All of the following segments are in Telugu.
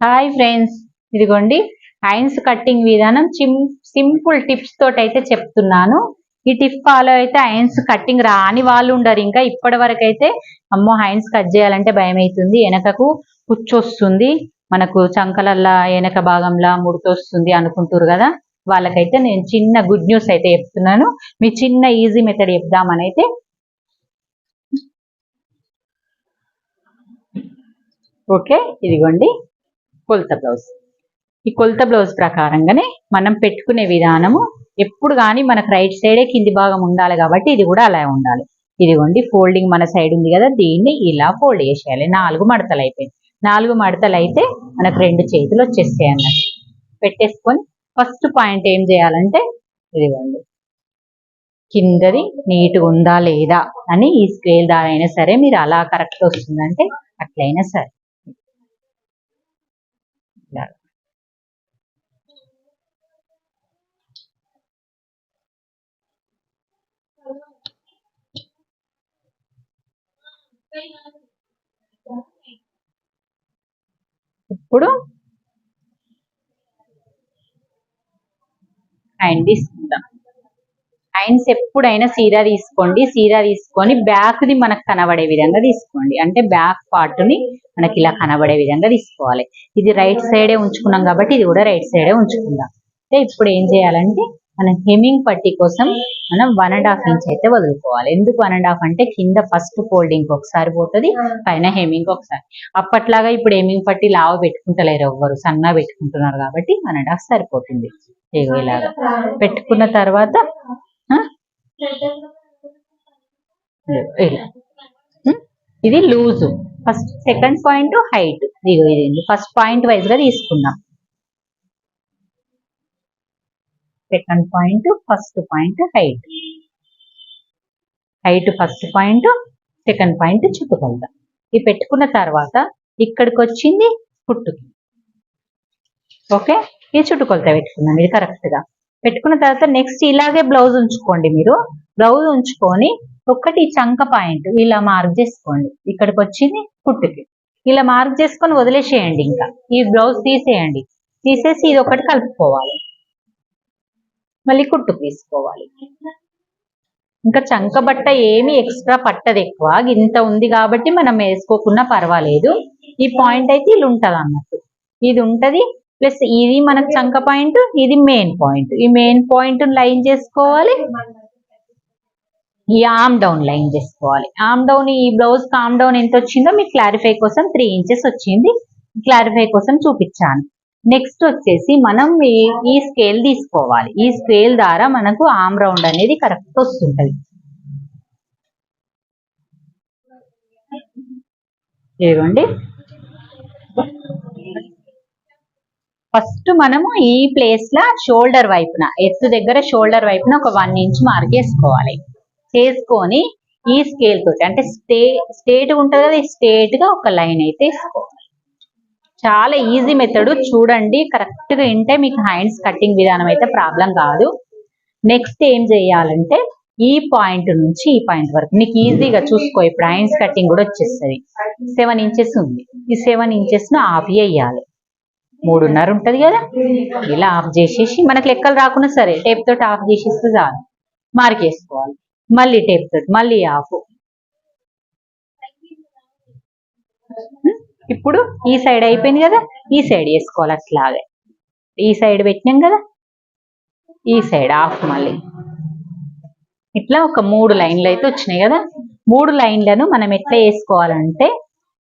హాయ్ ఫ్రెండ్స్ ఇదిగోండి. ఐన్స్ కట్టింగ్ విధానం సింపుల్ టిప్స్ తోటి అయితే చెప్తున్నాను. ఈ టిప్ ఫాలో అయితే ఐన్స్ కట్టింగ్ రాని వాళ్ళు ఉండరు. ఇంకా ఇప్పటి వరకు అయితే అమ్మో ఐన్స్ కట్ చేయాలంటే భయం అవుతుంది వెనకకు కుచ్చొస్తుంది. మనకు చంకలల్లా వెనక భాగంలా ముడితొస్తుంది అనుకుంటారు కదా. వాళ్ళకైతే నేను చిన్న గుడ్ న్యూస్ అయితే చెప్తున్నాను. మీ చిన్న ఈజీ మెథడ్ చెప్దామని అయితే ఓకే ఇదిగోండి. కొలత బ్లౌజ్ ఈ కొలత బ్లౌజ్ ప్రకారంగానే మనం పెట్టుకునే విధానము ఎప్పుడు కానీ మనకు రైట్ సైడే కింది భాగం ఉండాలి కాబట్టి ఇది కూడా అలా ఉండాలి. ఇదిగోండి ఫోల్డింగ్ మన సైడ్ ఉంది కదా దీన్ని ఇలా ఫోల్డ్ చేసేయాలి. నాలుగు మడతలు అయిపోయింది నాలుగు మడతలు అయితే మనకు రెండు చేతులు వచ్చేస్తాయి అన్నట్టు పెట్టేసుకొని ఫస్ట్ పాయింట్ ఏం చేయాలంటే ఇదిగోండి కిందది నీట్గా ఉందా లేదా అని ఈ స్కేల్ దారైనా అయినా సరే మీరు అలా కరెక్ట్ వస్తుందంటే అట్లయినా సరే. Nada. ఇప్పుడు హ్యాండ్ తీసుకుందాం హ్యాండ్స్ ఎప్పుడైనా సీదా తీసుకోండి సీదా తీసుకొని బ్యాక్ ది మనకు కనబడే విధంగా తీసుకోండి. అంటే బ్యాక్ పార్ట్ని మనకి ఇలా కనబడే విధంగా తీసుకోవాలి. ఇది రైట్ సైడే ఉంచుకున్నాం కాబట్టి ఇది కూడా రైట్ సైడే ఉంచుకుందాం. అంటే ఇప్పుడు ఏం చేయాలంటే మనం హెమ్మింగ్ పట్టీ కోసం మనం వన్ అండ్ హాఫ్ ఇంచ్ అయితే వదులుకోవాలి. ఎందుకు వన్ అండ్ హాఫ్ అంటే కింద ఫస్ట్ ఫోల్డింగ్ ఒకసారి పోతుంది పైన హెమ్మింగ్ ఒకసారి. అప్పట్లాగా ఇప్పుడు హెమ్మింగ్ పట్టీ లావ పెట్టుకుంటలేరు ఎవ్వరు సన్నగా పెట్టుకుంటున్నారు కాబట్టి వన్ అండ్ హాఫ్ సరిపోతుంది. ఇలాగా పెట్టుకున్న తర్వాత? Hmm? ఇది loose. First second point height. ఇది ఫస్ట్ పాయింట్ వైజ్గా తీసుకున్నాం. Second point first point height. Height first point second point చుట్టుకొలత ఇది పెట్టుకున్న తర్వాత ఇక్కడికి వచ్చింది పుట్టుకి. ఓకే? ఇది చుట్టుకొలత పెట్టుకున్నాం. ఇది కరెక్ట్గా పెట్టుకున్న తర్వాత నెక్స్ట్ ఇలాగే బ్లౌజ్ ఉంచుకోండి మీరు. బ్లౌజ్ ఉంచుకొని ఒక్కటి చంక పాయింట్ ఇలా మార్క్ చేసుకోండి. ఇక్కడికి వచ్చింది కుట్టుకి. ఇలా మార్క్ చేసుకొని వదిలేసేయండి ఇంకా. ఈ బ్లౌజ్ తీసేయండి. తీసేసి ఇది ఒకటి కలుపుకోవాలి. మళ్ళీ కుట్టు తీసుకోవాలి. ఇంకా చంక బట్ట ఏమి ఎక్స్ట్రా పట్టదు ఎక్కువ. ఇంత ఉంది కాబట్టి మనం వేసుకోకుండా పర్వాలేదు. ఈ పాయింట్ అయితే ఇలా ఉంటది అన్నట్టు ఇది ఉంటది ప్లస్ ఇది మనకు చంక పాయింట్ ఇది మెయిన్ పాయింట్ ఈ మెయిన్ పాయింట్ లైన్ చేసుకోవాలి. ఈ ఆమ్ డౌన్ లైన్ చేసుకోవాలి. ఆమ్ డౌన్ ఈ బ్లౌజ్ ఆమ్ డౌన్ ఎంత వచ్చిందో మీకు క్లారిఫై కోసం త్రీ ఇంచెస్ వచ్చింది. క్లారిఫై కోసం చూపించాను. నెక్స్ట్ వచ్చేసి మనం ఈ- స్కేల్ తీసుకోవాలి. ఈ స్కేల్ ద్వారా మనకు ఆమ్ రౌండ్ అనేది కరెక్ట్ వస్తుంటది. ఇదిగోండి ఫస్ట్ మనము ఈ ప్లేస్ లా షోల్డర్ వైపున ఎత్తు దగ్గర షోల్డర్ వైపున ఒక వన్ ఇంచ్ మార్క్ చేసుకోవాలి. చేసుకొని ఈ స్కేల్ తోటి అంటే స్టే స్టేట్ ఉంటది కదా స్టేట్గా ఒక లైన్ అయితే వేసుకోవాలి. చాలా ఈజీ మెథడ్ చూడండి కరెక్ట్గా వింటే మీకు హ్యాండ్స్ కట్టింగ్ విధానం అయితే ప్రాబ్లం కాదు. నెక్స్ట్ ఏం చేయాలంటే ఈ పాయింట్ నుంచి ఈ పాయింట్ వరకు. నీకు ఈజీగా చూసుకో ఇప్పుడు హ్యాండ్స్ కట్టింగ్ కూడా వచ్చేస్తుంది. సెవెన్ ఇంచెస్ ఉంది. ఈ సెవెన్ ఇంచెస్ను ఆఫ్ చేయాలి. మూడున్నర ఉంటది కదా? ఇలా ఆఫ్ చేసేసి మనకు లెక్కలు రాకుండా సరే టేప్ తోటి ఆఫ్ చేసేస్తే చాలు. మార్కేసుకోవాలి మళ్ళీ టేప్ తోటి మళ్ళీ ఆఫ్. ఇప్పుడు ఈ సైడ్ అయిపోయింది కదా? ఈ సైడ్ వేసుకోవాలి అట్లాగే. ఈ సైడ్ పెట్టినాం కదా? ఈ సైడ్ ఆఫ్ మళ్ళీ. ఇట్లా ఒక మూడు లైన్లు అయితే వచ్చినాయి కదా? మూడు లైన్లను మనం ఎట్లా వేసుకోవాలంటే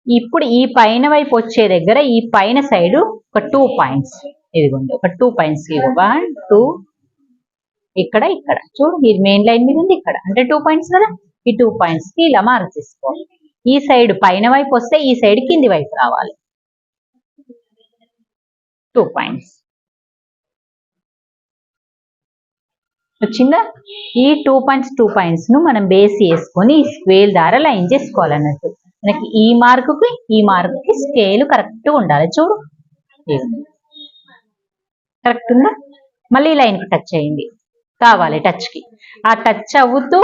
ఇప్పుడు ఈ పైన వైపు వచ్చే దగ్గర ఈ పైన సైడ్ ఒక టూ పాయింట్స్ ఇదిగోండి ఒక టూ పాయింట్స్ వన్ టూ ఇక్కడ ఇక్కడ. చూడు ఇది మెయిన్ లైన్ మీద ఉంది ఇక్కడ. అంటే టూ పాయింట్స్ కదా? ఈ టూ పాయింట్స్కి ఇలా మార్క్ ఈ సైడ్ పైన వైపు వస్తే ఈ సైడ్ కింది వైపు రావాలి. టూ పాయింట్స్ వచ్చిందా? ఈ టూ పాయింట్స్ టూ పాయింట్స్ను మనం బేస్ చేసుకొని స్క్వేల్ ద్వారా లైన్ చేసుకోవాలన్నట్టు. మనకి ఈ మార్కుకి ఈ మార్కుకి స్కేల్ కరెక్ట్ ఉండాలి. చూడు. కరెక్ట్ ఉందా? మళ్ళీ లైన్కి టచ్ అయింది కావాలి టచ్కి. ఆ టచ్ అవుతూ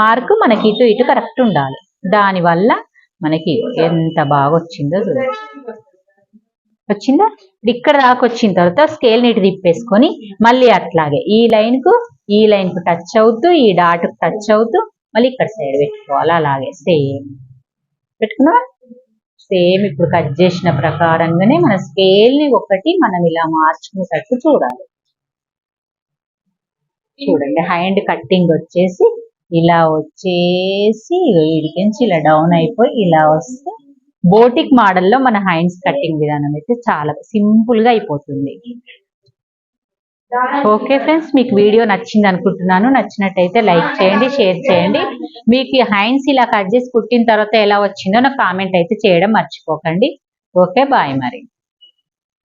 మార్కు మనకి ఇటు ఇటు కరెక్ట్ ఉండాలి. దానివల్ల మనకి ఎంత బాగా వచ్చిందో చూడండి వచ్చిందా? ఇక్కడ దాకా వచ్చిన తర్వాత స్కేల్ నీటి తిప్పేసుకొని మళ్ళీ అట్లాగే ఈ లైన్కు ఈ లైన్కు టచ్ అవుతూ ఈ డాట్కు టచ్ అవుతూ మళ్ళీ ఇక్కడ సైడ్ పెట్టుకోవాలి. అలాగే సేమ్ పెట్టుకున్నా? సేమ్ ఇప్పుడు కట్ చేసిన ప్రకారంగానే మన స్కేల్ని ఒకటి మనం ఇలా మార్చుకునేటట్టు చూడాలి. చూడండి హ్యాండ్ కట్టింగ్ వచ్చేసి ఇలా వచ్చేసి ఇడికించి ఇలా డౌన్ అయిపోయి ఇలా వస్తే బోటిక్ మోడల్లో మన హ్యాండ్స్ కట్టింగ్ విధానం అయితే చాలా సింపుల్గా అయిపోతుంది. ఓకే ఫ్రెండ్స్ మీకు వీడియో నచ్చింది అనుకుంటున్నాను. నచ్చినట్టయితే లైక్ చేయండి షేర్ చేయండి. మీకు ఈ ఇలా కట్ చేసి కుట్టిన తర్వాత ఎలా వచ్చిందో నాకు కామెంట్ అయితే చేయడం మర్చిపోకండి. ఓకే బాయ్ మరి.